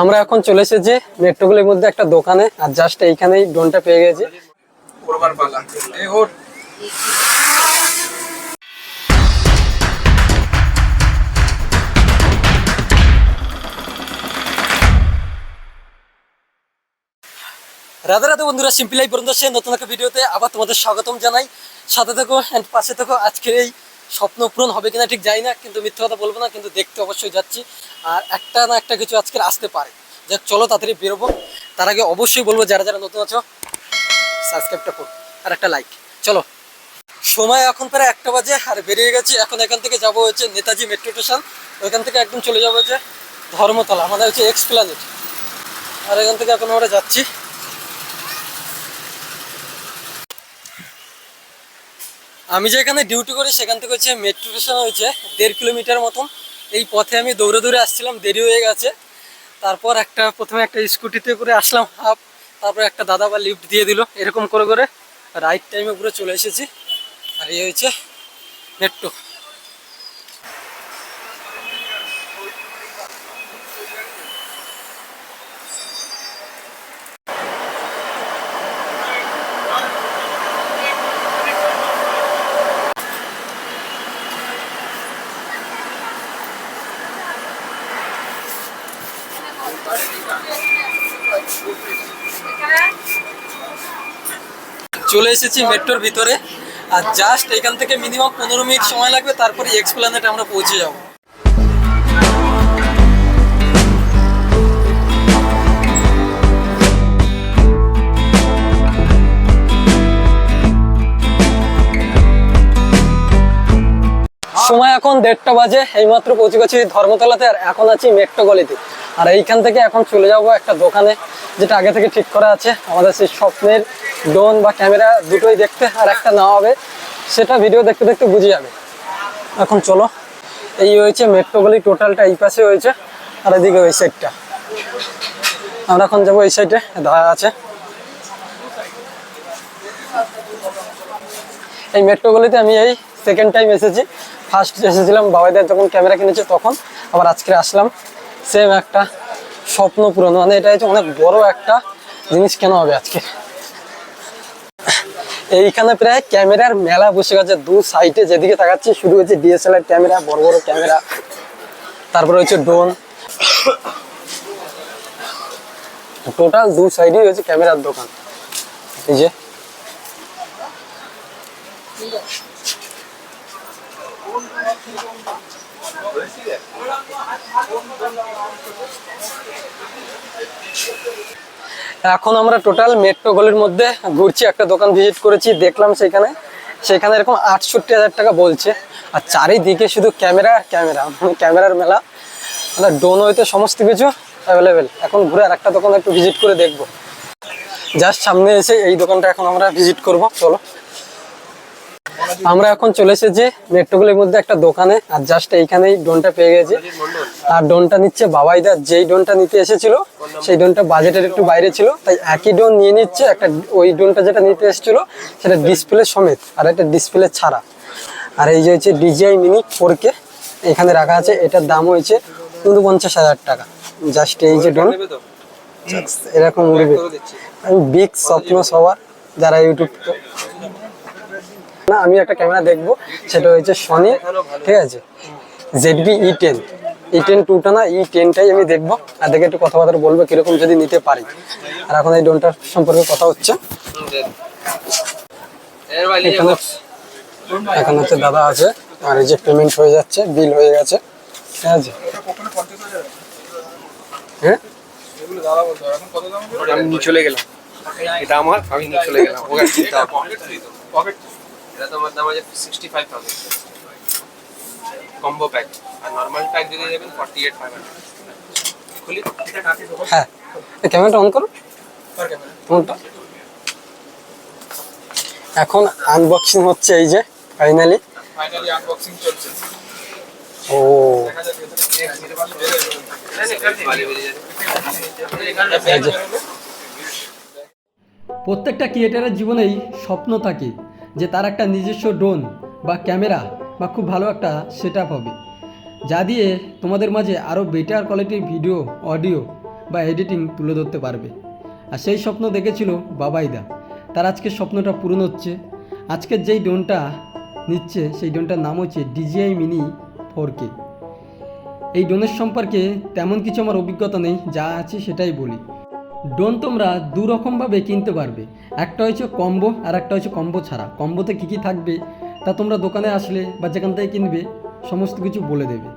আমরা এখন চলে এসেছি মেট্রোগুলির মধ্যে একটা দোকানে আর জাস্ট এইখানেই ড্রোনটা পেয়ে গেছি। রাধে রাধে বন্ধুরা সিম্পলাই পর্যন্ত সে নতুন একটা ভিডিওতে আবার তোমাদের স্বাগতম জানাই। সাথে থেকো অ্যান্ড পাশে থেকো আজকের এই স্বপ্ন পূরণ হবে কিনা ঠিক জানি না, কিন্তু মিথ্যে কথা বলব না, কিন্তু দেখতে অবশ্যই যাচ্ছি। আর একটা না একটা কিছু আজকের আসতে পারে। যাক, চলো তাড়াতাড়ি বেরোবো। তার আগে অবশ্যই বলব, যারা যারা নতুন আছো সাবস্ক্রাইবটা করো আর একটা লাইক চলো। সময় এখন প্রায় একটা বাজে, আর বেরিয়ে গেছি। এখন এখান থেকে যাব হচ্ছে নেতাজি মেট্রো স্টেশন ওইখান থেকে একদম চলে যাব হচ্ছে ধর্মতলা মানে হচ্ছে এক্সপ্লানেট আর এখান থেকে এখন আমরা যাচ্ছি। আমি যেখানে ডিউটি করি, সেখান থেকে হচ্ছে মেট্রো স্টেশন হয়েছে, দেড় কিলোমিটার মতন। এই পথে আমি দৌড়ে দৌড়ে আসছিলাম, দেরি হয়ে গেছে। তারপর একটা, প্রথমে একটা স্কুটিতে করে আসলাম হাফ তারপর একটা দাদা বা লিফট দিয়ে দিল, এরকম করে করে। রাইট টাইমে পুরো চলে এসেছি। আর এই হয়েছে মেট্রো চলে এসেছি মেট্রোর ভিতরে। আর জাস্ট এখান থেকে মিনিমাম পনেরো মিনিট সময় লাগবে, তারপরে এক্সপ্লানেটে আমরা পৌঁছে যাব। সময় এখন দেড়টা বাজে, এইমাত্র পৌঁছে গেছি ধর্মতলাতে, আর এখন আছি মেট্রো গলিতে। আর এইখান থেকে এখন চলে যাব একটা দোকানে, যেটা আগে থেকে ঠিক করা আছে। আমাদের সেই স্বপ্নের ড্রোন বা ক্যামেরা দুটোই দেখতে আর একটা নেওয়া হবে, সেটা ভিডিও দেখতে দেখতে বুঝে যাবে। এখন চলো, এই হয়েছে মেট্রো গলি টোটালটা এই পাশে হয়েছে, আর এদিকে ওই সাইডটা আমরা এখন যাব এই সাইডে ধরা আছে। এই মেট্রো গলিতে আমি এই সেকেন্ড টাইম এসেছি। ফার্স্ট এসেছিলাম বাবাইদার যখন ক্যামেরা কিনেছে তখন, আবার আজকে আসলাম। সেম একটা স্বপ্ন পূরণ মানে এটা হচ্ছে অনেক বড় একটা জিনিস কেন হবে আজকে? এইখানে প্রায় ক্যামেরার মেলা বসে গেছে। দু সাইডে যেদিকে তাকাচ্ছি, শুরু হয়েছে ডিএসএলআর ক্যামেরা, বড় বড় ক্যামেরা। তারপরে হচ্ছে ড্রোন টোটাল দু সাইডেই হচ্ছে ক্যামেরার দোকান। এই যে। এখন আমরা টোটাল মেট্রো গলির মধ্যে ঘুরছি, একটা দোকান ভিজিট করেছি, দেখলাম সেখানে। সেখানে এরকম আটষট্টি হাজার টাকা বলছে। আর চারিদিকে শুধু ক্যামেরা আর ক্যামেরা মানে ক্যামেরার মেলা। মানে ডোন হইতে সমস্ত কিছু অ্যাভেলেবেল এখন ঘুরে আর একটা দোকান একটু ভিজিট করে দেখব। জাস্ট সামনে এসে এই দোকানটা এখন আমরা ভিজিট করব, চলো। আমরা এখন চলে এসেছি মেট্রোগুলির মধ্যে একটা দোকানে, আর জাস্ট এইখানেই ড্রোনটা পেয়ে গেছি। আর ড্রোনটা নিচ্ছে বাবাই বাবাইদা, যেই ডোনটা নিতে এসেছিল, সেই ডোনটা বাজেটের একটু বাইরে ছিল, তাই একই ডোন নিয়ে নিচ্ছে, একটা ওই ড্রোনটা যেটা নিতে এসেছিল, সেটা ডিসপ্লে সমেত, আর একটা ডিসপ্লে ছাড়া। আর এই যে হচ্ছে ডিজিআই মিনি ফোর কে, এখানে রাখা আছে, এটার দাম হয়েছে উনপঞ্চাশ হাজার টাকা। জাস্ট এই যে ডোন, এরকম উড়বে। আমি বিগ স্বপ্ন সবার, যারা ইউটিউব না আমি একটা ক্যামেরা দেখব। সেটা হচ্ছে সনি ঠিক আছে? ZB E ten E ten টুটা না ই টেনটাই আমি দেখব। আর দেখে একটু কথাবার্তা বলব কীরকম যদি নিতে পারি। আর এখন এই ড্রোনটার সম্পর্কে কথা হচ্ছে। এখানে এখানে হচ্ছে দাদা আছে আর এই যে পেমেন্ট হয়ে যাচ্ছে বিল হয়ে গেছে ঠিক আছে? হ্যাঁ? আমি চলে গেলাম। এটা আমার আমি চলে গেলাম। এটা তোমার দাম আছে sixty five thousand combo pack আর নর্মাল প্যাক যদি নেবেন ফর্টি এইট ফাইভ হান্ড্রেড খুলি। হ্যাঁ। ক্যামেরাটা অন করো কোনটা এখন আনবক্সিং হচ্ছে এই যে ফাইনালি ফাইনালি আনবক্সিং চলছে। ও। প্রত্যেকটা ক্রিয়েটারের জীবনেই স্বপ্ন থাকে। যে তার একটা নিজস্ব ড্রোন বা ক্যামেরা বা খুব ভালো একটা সেট হবে। যা দিয়ে তোমাদের মাঝে আরও বেটার কোয়ালিটির ভিডিও অডিও বা এডিটিং তুলে ধরতে পারবে। আর সেই স্বপ্ন দেখেছিল বাবাইদা তার আজকে স্বপ্নটা পূরণ হচ্ছে। আজকের যেই ড্রোনটা নিচ্ছে, সেই ড্রোনটার নাম হচ্ছে ডিজিআই মিনি ফোর কে এই ড্রোনের সম্পর্কে তেমন কিছু আমার অভিজ্ঞতা নেই, যা আছে সেটাই বলি। ড্রোন তোমরা দু রকমভাবে কিনতে পারবে। একটা হচ্ছে কম্বো আর একটা হচ্ছে কম্বো ছাড়া। কম্বোতে কী কী থাকবে তা তোমরা দোকানে আসলে বা যেখান থেকে কিনবে সমস্ত কিছু বলে দেবে।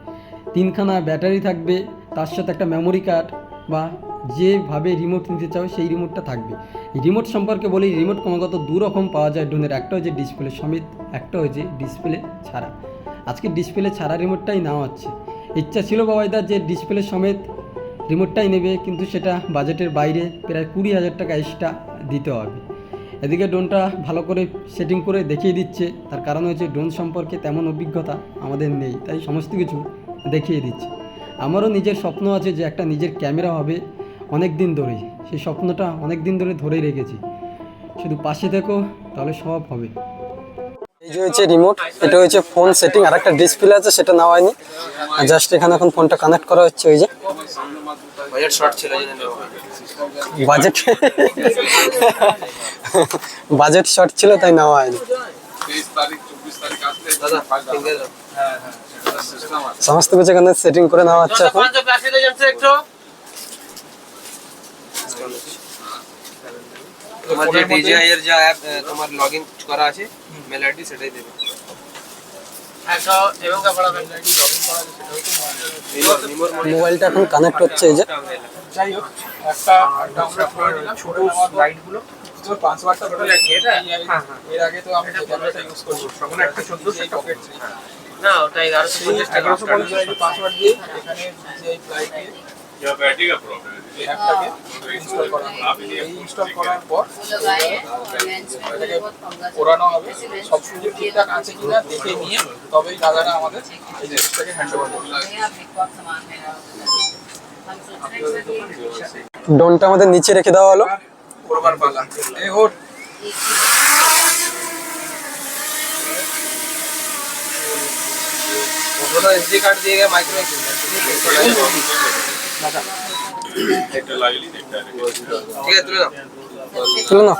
তিনখানা ব্যাটারি থাকবে, তার সাথে একটা মেমোরি কার্ড বা যেভাবে রিমোট নিতে চাও সেই রিমোটটা থাকবে। রিমোট সম্পর্কে বলি রিমোট ক্রমাগত দু রকম পাওয়া যায় ড্রোনের। একটা হচ্ছে ডিসপ্লে সমেত, একটা হচ্ছে ডিসপ্লে ছাড়া। আজকে ডিসপ্লে ছাড়া রিমোটটাই নেওয়া হচ্ছে। ইচ্ছা ছিল বাবাইদার যে ডিসপ্লে সমেত রিমোটটাই নেবে, কিন্তু সেটা বাজেটের বাইরে প্রায় কুড়ি হাজার টাকা এক্সট্রা দিতে হবে। এদিকে ড্রোনটা ভালো করে সেটিং করে দেখিয়ে দিচ্ছে। তার কারণ হচ্ছে ড্রোন সম্পর্কে তেমন অভিজ্ঞতা আমাদের নেই, তাই সমস্ত কিছু দেখিয়ে দিচ্ছে। আমারও নিজের স্বপ্ন আছে যে একটা নিজের ক্যামেরা হবে অনেক দিন ধরেই। সেই স্বপ্নটা অনেক দিন ধরে ধরেই রেখেছি। শুধু পাশে থেকো, তাহলে সব হবে। এই যে হচ্ছে রিমোট এটা হচ্ছে ফোন সেটিং আর একটা ডিসপ্লে আছে, সেটা নেওয়া হয়নি। জাস্ট এখানে এখন ফোনটা কানেক্ট করা হচ্ছে, ওই যে। বাজেট শর্ট ছিল বাজেট? বাজেট শর্ট ছিল তাই নেওয়া হয়নি। হ্যাঁ হ্যাঁ সমস্ত কিছু এখানে সেটিং করে নেওয়া হচ্ছে এখন। তোমার যে ডিজিআই এর যা অ্যাপ তোমার লগ ইন করা আছে মেল আইডি সেটাই দেবে। নিমোর নিমোর মোবাইলটা এখন কানেক্ট হচ্ছে এই যে। যাই হোক একটা ডাউনলোড করে নিলাম ছোট লাইটগুলো তোর পাসওয়ার্ডটা ধরে রাখি। এটা? এর আগে তো আমি যে ক্যামেরাটা ইউজ করব তখন একটা 1400 পকেট না ওটা 1150 টাকা। 1150 পাসওয়ার্ড দিয়ে এখানে যে ফ্লাইটে या এই ইনস্টল ইনস্টল করার পর হবে। সব কিছু ঠিকঠাক আছে কিনা দেখে নিয়ে তবেই দাদারা আমাদের এই জিনিসটাকে হ্যান্ড ওভার করবে ডোনটা আমাদের নিচে রেখে দেওয়া হলো। ওরবার পালা। এই ওটা এসডি কার্ড দিয়ে মাইক্রো ঠিক আছে তুলে দাও। নাও।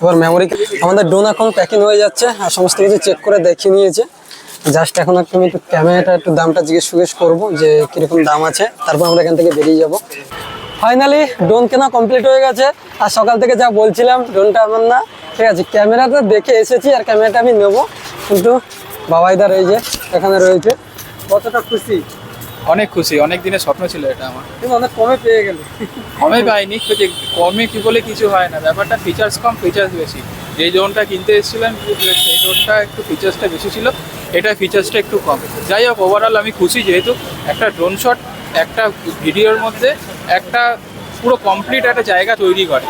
এবার মেমোরি আমাদের ড্রোন এখন প্যাকিং হয়ে যাচ্ছে। আর সমস্ত কিছু চেক করে দেখিয়ে নিয়েছে। জাস্ট এখন একটু আমি একটু ক্যামেরাটা একটু দামটা জিজ্ঞেস জিজ্ঞেস করব যে কীরকম দাম আছে। তারপর আমরা এখান থেকে বেরিয়ে যাব। ফাইনালি ড্রোন কেনা কমপ্লিট হয়ে গেছে। আর সকাল থেকে যা বলছিলাম ড্রোনটা আমার না। ঠিক আছে ক্যামেরাটা দেখে এসেছি আর ক্যামেরাটা আমি নেব। কিন্তু বাবাইদার এই যে এখানে রয়েছে। কতটা খুশি? অনেক খুশি অনেক দিনের স্বপ্ন ছিল এটা আমার। কিন্তু অনেক কমে পেয়ে গেলে। কমে পাইনি কমে কি বলে কিছু হয় না। ব্যাপারটা ফিচার্স কম ফিচার্স বেশি। যে ড্রোনটা কিনতে এসেছিলাম সেই ড্রোনটা একটু ফিচার্সটা বেশি ছিল এটা ফিচার্সটা একটু কম। যাই হোক ওভারঅল আমি খুশি যেহেতু একটা ড্রোন শট একটা ভিডিওর মধ্যে একটা পুরো কমপ্লিট একটা জায়গা তৈরি করে।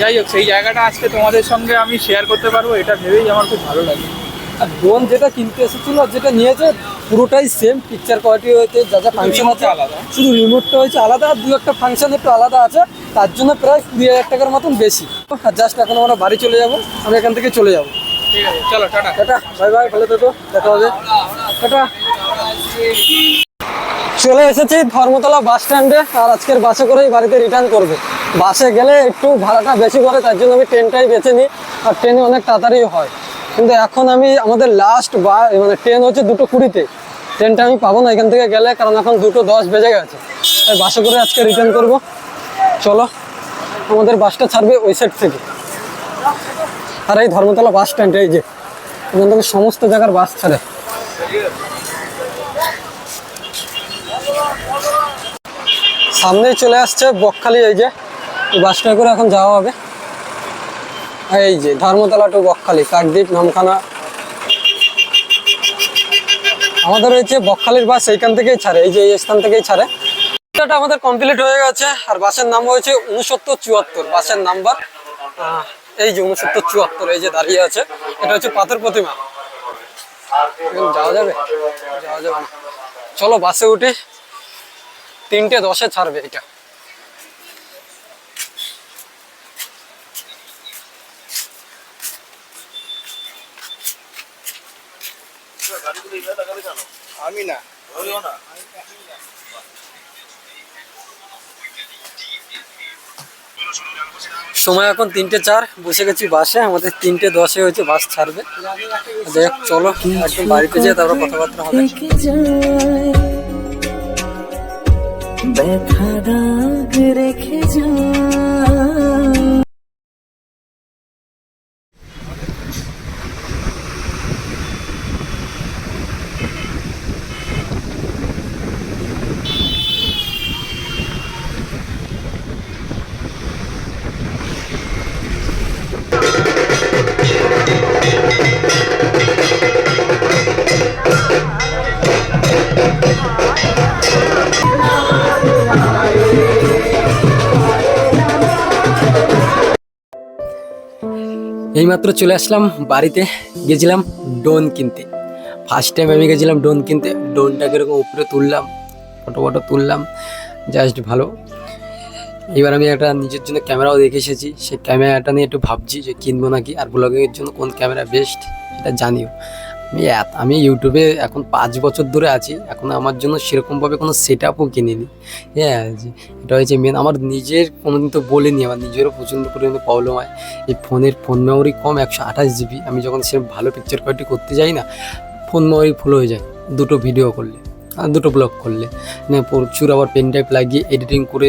যাই হোক সেই জায়গাটা আজকে তোমাদের সঙ্গে আমি শেয়ার করতে পারব এটা ভেবেই আমার খুব ভালো লাগে। আর ড্রোন যেটা কিনতে এসেছিল যেটা নিয়েছে পুরোটাই সেম পিকচার কোয়ালিটি হয়েছে যা যা ফাংশন আছে আলাদা। শুধু রিমোটটা হয়েছে আলাদা আর দু একটা ফাংশন একটু আলাদা আছে তার জন্য প্রায় কুড়ি হাজার টাকার মতন বেশি। আর জাস্ট এখন আমরা বাড়ি চলে যাব আমি এখান থেকে চলে যাব। ঠিক আছে চলো টাটা। টাটা বাই বাই ভালো থেকো দেখা হবে। টাটা। চলে এসেছি ধর্মতলা বাস স্ট্যান্ডে আর আজকের বাসে করেই বাড়িতে রিটার্ন করবে। বাসে গেলে একটু ভাড়াটা বেশি করে তার জন্য আমি ট্রেনটাই বেছে নিই আর ট্রেনে অনেক তাড়াতাড়ি হয়। কিন্তু এখন আমি আমাদের লাস্ট বা মানে ট্রেন হচ্ছে দুটো কুড়িতে। ট্রেনটা আমি পাবো না এখান থেকে গেলে, কারণ এখন দুটো দশ বেজে গেছে। তাই বাসে করে আজকে রিটার্ন করব। চলো, আমাদের বাসটা ছাড়বে ওই সাইড থেকে। আর এই ধর্মতলা বাস স্ট্যান্ড এই যে, এখান থেকে সমস্ত জায়গার বাস ছাড়ে। সামনেই চলে আসছে বকখালি, এই যে, এই বাসটায় করে এখন যাওয়া হবে। এই যে ধর্মতলা টু বকখালি, কাকদ্বীপ, নামখানা। আমাদের হয়েছে বকখালির বাস এইখান থেকেই ছাড়ে, এই যে এই স্থান থেকেই ছাড়ে। আমাদের কমপ্লিট হয়ে গেছে, আর বাসের নাম হয়েছে উনসত্তর চুয়াত্তর, বাসের নাম্বার এই যে উনসত্তর চুয়াত্তর, এই যে দাঁড়িয়ে আছে, এটা হচ্ছে পাথর প্রতিমা। যাওয়া যাবে? যাওয়া যাবে। চলো বাসে উঠি, তিনটে দশে ছাড়বে এটা। সময় এখন তিনটে চার বসে গেছি বাসে আমাদের তিনটে দশে হয়েছে বাস ছাড়বে। যাই হোক, চলো একদম বাড়িতে যেয়ে তারপর কথাবার্তা হবে। ব্যথা দাগ রেখে যায়। এইমাত্র চলে আসলাম বাড়িতে, গেছিলাম ডোন কিনতে। ফার্স্ট টাইম আমি গেছিলাম ডোন কিনতে ডোনটাকে এরকম উপরে তুললাম ফটো ফটো তুললাম জাস্ট ভালো। এবার আমি একটা নিজের জন্য ক্যামেরাও দেখে এসেছি, সেই ক্যামেরাটা নিয়ে একটু ভাবছি যে কিনবো নাকি, আর ব্লগিংয়ের জন্য কোন ক্যামেরা বেস্ট এটা জানিও। আমি আমি ইউটিউবে এখন পাঁচ বছর ধরে আছি। এখন আমার জন্য সেরকমভাবে কোনো সেট আপও কিনিনি। হ্যাঁ এটা হয়েছে মেন আমার নিজের কোনোদিন তো বলিনি, আমার নিজেরও প্রচণ্ড পরিমাণে প্রবলেম হয়। এই ফোনের ফোন মেমোরি কম, একশো আঠাশ জিবি আমি যখন সে ভালো পিকচার কোয়ালিটি করতে যাই না ফোন মেমোরি ফুল হয়ে যায়। দুটো ভিডিও করলে দুটো ব্লগ করলে। মানে প্রচুর আবার পেন ড্রাইভ লাগিয়ে এডিটিং করে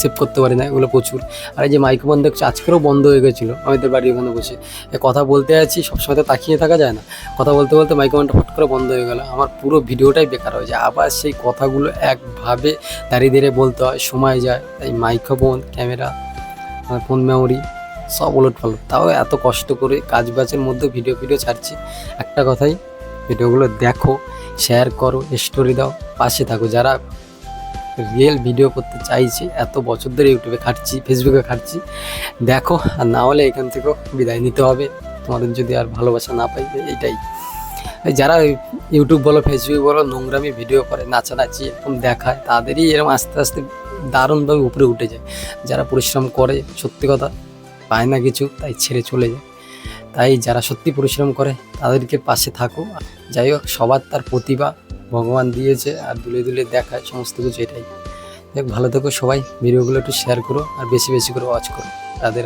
সেভ করতে পারি না, এগুলো প্রচুর। আর এই যে মাইক্রোফোন দেখছি আজকেরও বন্ধ হয়ে গেছিল আমাদের বাড়ি ওখানে বসে। কথা বলতে আছি, সবসময় তো তাকিয়ে থাকা যায় না। কথা বলতে বলতে মাইক্রোফোনটা ফট করে বন্ধ হয়ে গেল। আমার পুরো ভিডিওটাই বেকার হয়ে যায়। আবার সেই কথাগুলো একভাবে দাঁড়িয়ে দাঁড়িয়ে বলতে হয়, সময় যায়। তাই মাইক্রোফোন ক্যামেরা ফোন মেমোরি সব ওলট পালট তাও এত কষ্ট করে কাজ বাজের মধ্যে ভিডিও ভিডিও ছাড়ছি। একটা কথাই ভিডিওগুলো দেখো শেয়ার করো স্টোরি দাও, পাশে থাকো। যারা রিয়েল ভিডিও করতে চাইছি, এত বছর ধরে ইউটিউবে খাটছি ফেসবুকে খাটছি। দেখো, আর না হলে এখান থেকেও বিদায় নিতে হবে। তোমাদের যদি আর ভালোবাসা না পাই এইটাই যারা ইউটিউব বলো ফেসবুক বলো, নোংরামি ভিডিও করে, নাচানাচি এরকম দেখায়, তাদেরই এরকম আস্তে আস্তে দারুণভাবে উপরে উঠে যায়। যারা পরিশ্রম করে, সত্যি কথা, পায় না কিছু, তাই ছেড়ে চলে যায়। তাই যারা সত্যি পরিশ্রম করে, তাদেরকে পাশে থাকো। যাই হোক, সবার তার প্রতিভা ভগবান দিয়েছে আর দুলে দুলে দেখায় সমস্ত কিছু এটাই। দেখ, ভালো থেকো সবাই, ভিডিওগুলো একটু শেয়ার করো আর বেশি বেশি করে ওয়াচ করো। তাদের